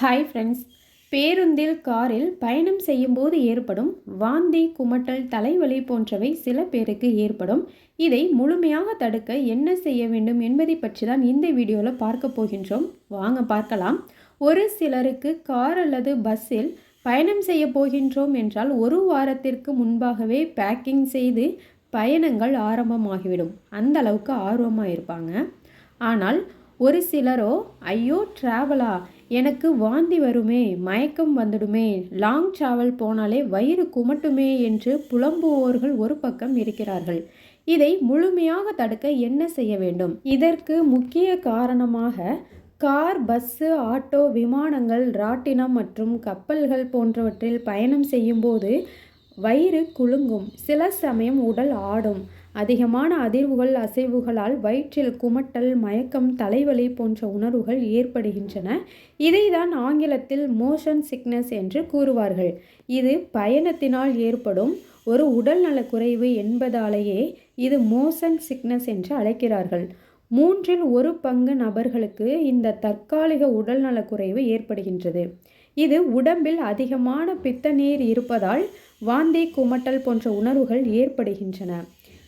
Hi friends பேருந்தில் காரில் பயணம் செய்யும்போது ஏற்படும் வாந்தி குமட்டல் தலைவலி போன்றவை சில பேருக்கு ஏற்படும். இதை முழுமையாக தடுக்க என்ன செய்ய வேண்டும் என்பதை பற்றி தான் இந்த வீடியோவில் பார்க்க போகின்றோம். வாங்க பார்க்கலாம். ஒரு சிலருக்கு கார் அல்லது பஸ்ஸில் பயணம் செய்ய போகின்றோம் என்றால் ஒரு வாரத்திற்கு முன்பாகவே பேக்கிங் செய்து பயணங்கள் ஆரம்பமாகிவிடும். அந்த அளவுக்கு ஆர்வமாக இருப்பாங்க. ஆனால் ஒரு சிலரோ ஐயோ ட்ராவலா எனக்கு வாந்தி வருமே மயக்கம் வந்துடுமே லாங் ட்ராவல் போனாலே வயிறு குமட்டுமே என்று புலம்புவோர்கள் ஒரு பக்கம் இருக்கிறார்கள். இதை முழுமையாக தடுக்க என்ன செய்ய வேண்டும்? இதற்கு முக்கிய காரணமாக கார் பஸ்ஸு ஆட்டோ விமானங்கள் ராட்டினம் மற்றும் கப்பல்கள் போன்றவற்றில் பயணம் செய்யும்போது வயிறு குலுங்கும். சில சமயம் உடல் ஆடும். அதிகமான அதிர்வுகள் அசைவுகளால் வயிற்றில் குமட்டல் மயக்கம் தலைவலி போன்ற உணர்வுகள் ஏற்படுகின்றன. இதைதான் ஆங்கிலத்தில் மோஷன் சிக்னஸ் என்று கூறுவார்கள். இது பயணத்தினால் ஏற்படும் ஒரு உடல்நலக் குறைவு என்பதாலேயே இது மோஷன் சிக்னஸ் என்று அழைக்கிறார்கள். மூன்றில் ஒரு பங்கு நபர்களுக்கு இந்த தற்காலிக உடல்நலக் குறைவு ஏற்படுகின்றது. இது உடம்பில் அதிகமான பித்த நீர் இருப்பதால் வாந்தி குமட்டல் போன்ற உணர்வுகள் ஏற்படுகின்றன.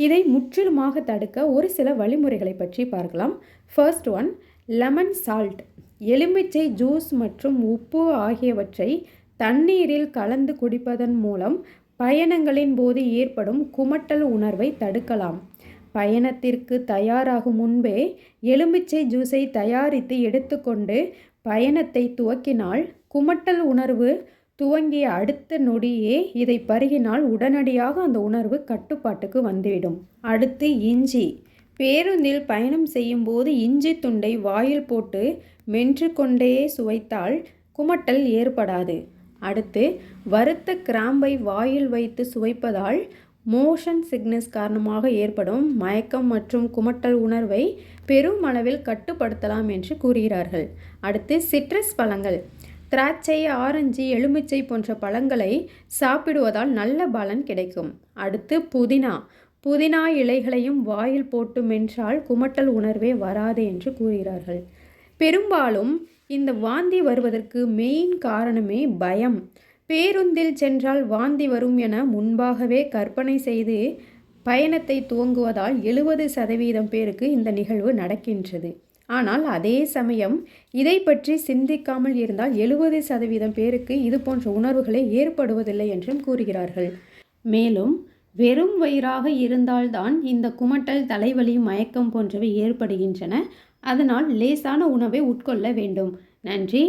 இதை முற்றிலுமாக தடுக்க ஒரு சில வழிமுறைகளை பற்றி பார்க்கலாம். ஃபர்ஸ்ட் ஒன் லெமன் சால்ட் எலுமிச்சை ஜூஸ் மற்றும் உப்பு ஆகியவற்றை தண்ணீரில் கலந்து குடிப்பதன் மூலம் பயணங்களின் போது ஏற்படும் குமட்டல் உணர்வை தடுக்கலாம். பயணத்திற்கு தயாராகும் முன்பே எலுமிச்சை ஜூஸை தயாரித்து எடுத்துக்கொண்டு பயணத்தை துவக்கினால் குமட்டல் உணர்வு துவங்கிய அடுத்த நொடியே இதை பருகினால் உடனடியாக அந்த உணர்வு கட்டுப்பாட்டுக்கு வந்துவிடும். அடுத்து இஞ்சி. பேருந்தில் பயணம் செய்யும்போது இஞ்சி துண்டை வாயில் போட்டு மென்று கொண்டே சுவைத்தால் குமட்டல் ஏற்படாது. அடுத்து வறுத்த கிராம்பை வாயில் வைத்து சுவைப்பதால் மோஷன் சிக்னஸ் காரணமாக ஏற்படும் மயக்கம் மற்றும் குமட்டல் உணர்வை பெருமளவில் கட்டுப்படுத்தலாம் என்று கூறுகிறார்கள். அடுத்து சிட்ரஸ் பழங்கள். திராட்சை ஆரஞ்சு எலுமிச்சை போன்ற பழங்களை சாப்பிடுவதால் நல்ல பலன் கிடைக்கும். அடுத்து புதினா. புதினா இலைகளையும் வாயில் போட்டு மென்றால் குமட்டல் உணர்வே வராது என்று கூறுகிறார்கள். பெரும்பாலும் இந்த வாந்தி வருவதற்கு மெயின் காரணமே பயம். பேருந்தில் சென்றால் வாந்தி வரும் என முன்பாகவே கற்பனை செய்து பயணத்தை துவங்குவதால் எழுபது சதவீதம் பேருக்கு இந்த நிகழ்வு நடக்கின்றது. ஆனால் அதே சமயம் இதை பற்றி சிந்திக்காமல் இருந்தால் எழுபது சதவீதம் பேருக்கு இது போன்ற உணர்வுகளை ஏற்படுவதில்லை என்றும் கூறுகிறார்கள். மேலும் வெறும் வயிறாக இருந்தால்தான் இந்த குமட்டல் தலைவலி மயக்கம் போன்றவை ஏற்படுகின்றன. அதனால் லேசான உணவை உட்கொள்ள வேண்டும். நன்றி.